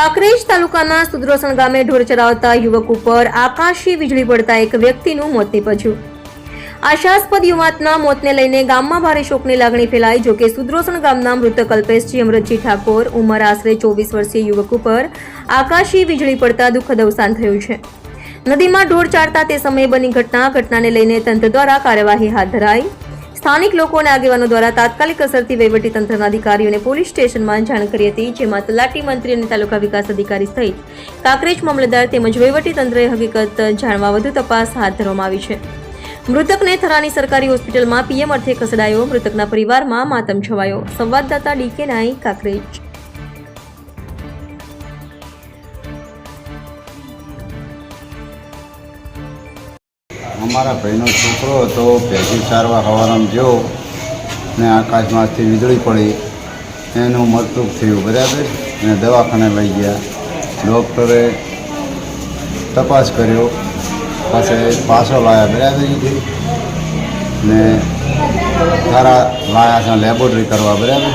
કાંકરેજ તાલુકાના સુદ્રોસણ ગામે ઢોર ચરાવતા યુવક ઉપર આકાશી વીજળી પડતા એક વ્યક્તિનું મોત નીપજ્યું. આશાસ્પદ યુવાતના મોતને લઈને ગામમાં ભારે શોકની લાગણી ફેલાઈ, જોકે સુદ્રોસણ ગામના મૃત કલ્પેશજી અમૃતજી ઠાકોર ઉંમર આશરે ચોવીસ વર્ષીય યુવક ઉપર આકાશી વીજળી પડતા દુઃખદ અવસાન થયું છે. નદીમાં ઢોર ચારતા તે સમયે બની ઘટના. ઘટનાને લઈને તંત્ર દ્વારા કાર્યવાહી હાથ ધરાઈ. સ્થાનિક લોકો અને આગેવાનો દ્વારા તાત્કાલિક અસરથી તંત્રના અધિકારીઓને પોલીસ સ્ટેશનમાં જાણ કરી હતી, જેમાં તલાટી મંત્રી અને તાલુકા વિકાસ અધિકારી સહિત કાંકરેજ મામલતદાર તેમજ તંત્રએ હકીકત જાણવા વધુ તપાસ હાથ ધરવામાં આવી છે. મૃતકને થરાની સરકારી હોસ્પિટલમાં પીએમ અર્થે ખસેડાયો, મૃતકના પરિવારમાં માતમ છવાયો. સંવાદદાતા ડીકે નાઈ કાંકરેજ. અમારા ભાઈનો છોકરો હતો ભેગી સારવાર હવારામ ગયો ને આકાશમાંથી વીજળી પડી. એનું મરતુક થયું, બરાબર? અને દવાખાને લઈ ગયા. ડૉક્ટરે તપાસ કર્યો. પછી પાછો લાવ્યા બરાબર? ને તારા લાયા છે લેબોરેટરી કરવા, બરાબર?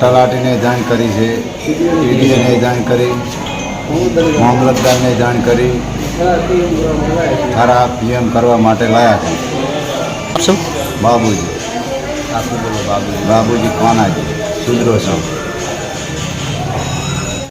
તલાટીને જાણ કરી છે ઈડીએને જાણ કરી. મામલતદારને જાણ કરી ખરા પીએમ કરવા માટે લાયા છે. બાબુજી. બાબુજી. બાબુજી કોનાજી સુધરો છું